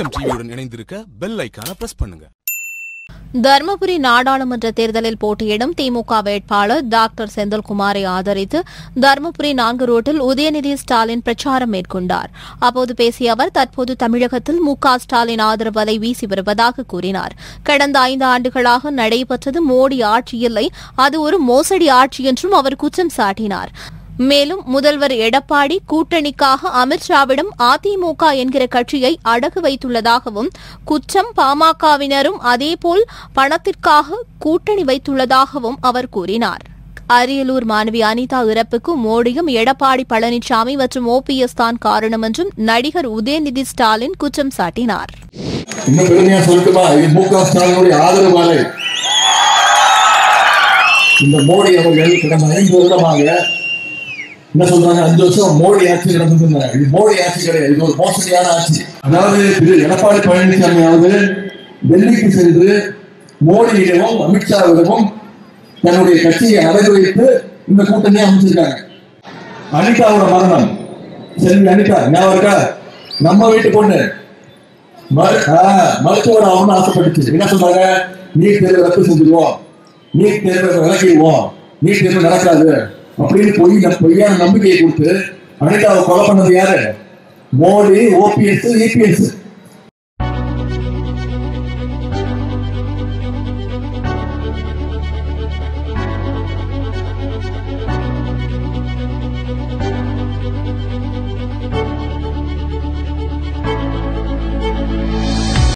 GSM டிவியுடன் இணைந்திருக்க bell ஐக்கான press பண்ணுங்க. தருமபுரி நாடாளுமன்ற தேர்தலில் போட்டியிடும் திமுக வேட்பாளர் டாக்டர் செந்தில்குமாரை ஆதரித்து தருமபுரி நான்கு ரோட்டில் உதயநிதி ஸ்டாலின் பிரச்சாரம் மேற்கொண்டார். அப்போது பேசிய அவர் தற்போது தமிழகத்தில் மு ஸ்டாலின் ஆதரவு அலை வீசி வருவதாக கூறினார். கடந்த ஐந்து ஆண்டுகளாக நடைபெற்றது மோடி ஆட்சி இல்லை அது ஒரு மோசடி ஆட்சி என்றும் அவர் குற்றம் சாட்டினார். மேலும் முதல்வர் எடப்பாடி கூட்டணிக்காக அமித்ஷாவிடம் அதிமுக என்கிற கட்சியை அடகு வைத்துள்ளதாகவும் குற்றம் பாமகவினரும் அதேபோல் பணத்திற்காக கூட்டணி வைத்துள்ளதாகவும் அவர் கூறினார். அரியலூர் மாணவி அனிதா இறப்புக்கு மோடியும் எடப்பாடி பழனிசாமி மற்றும் ஓபிஎஸ் தான் காரணம் என்றும் நடிகர் உதயநிதி ஸ்டாலின் குற்றம் சாட்டினார். இந்த மோடி அவர்கள் கடந்த ஐந்து வருடமாக என்ன சொல்றாங்க? அஞ்சு வருஷம் மோடி ஆட்சி நடந்ததுன்னா இது மோடி ஆட்சி கிடையாது. இது ஒரு மோசடியான ஆட்சி. அதாவது திரு எடப்பாடி பழனிசாமியாவது டெல்லிக்கு சென்று மோடியிடமும் அமித்ஷாவிடமும் தன்னுடைய கட்சியை அடகு வைத்து இந்த கூட்டணியை அமைச்சிருக்காங்க. அனிதாவோட மரணம். செல்வி அனிதா ஞாபகம் இருக்கா? நம்ம வீட்டு பொண்ணு. மருத்துவர் ஆகணும்னு ஆசைப்பட்டுச்சு. என்ன சொன்னாங்க? நீட் தேர்வு ரத்து செஞ்சிருவோம். நீட் தேர்வு விளக்கிடுவோம் நீட் தேர்வு நடக்காது. அப்படின்னு பொய் பொய்யான நம்பிக்கையை கொடுத்து அனிதாவை கொலை பண்ணது யாரு? Modi OPS EPS